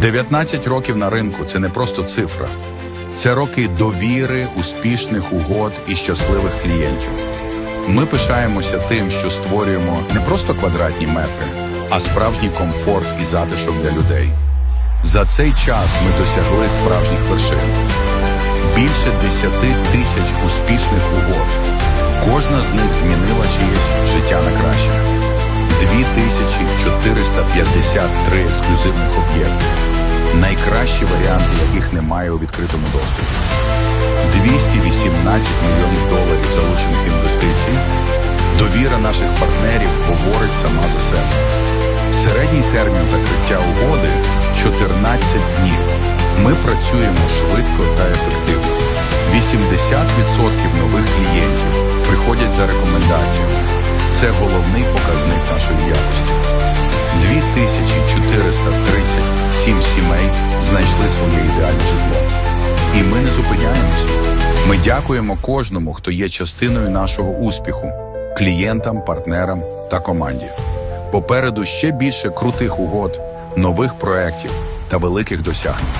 19 років на ринку це не просто цифра, це роки довіри, успішних угод і щасливих клієнтів. Ми пишаємося тим, що створюємо не просто квадратні метри, а справжній комфорт і затишок для людей. За цей час ми досягли справжніх вершин. Більше 10 тисяч успішних угод. Кожна з них змінила чиєсь життя на краще. 2453 ексклюзивних об'єкти. Найкращі варіанти, яких немає у відкритому доступі. 218 мільйонів доларів залучених інвестицій. Довіра наших партнерів говорить сама за себе. Середній термін закриття угоди 14 днів. Ми працюємо швидко та ефективно. 80% нових клієнтів приходять за рекомендаціями. Це головний показник нашої якості. 2437 сімей знайшли своє ідеальне житло. І ми не зупиняємось. Ми дякуємо кожному, хто є частиною нашого успіху, клієнтам, партнерам та команді. Попереду ще більше крутих угод, нових проєктів та великих досягнень.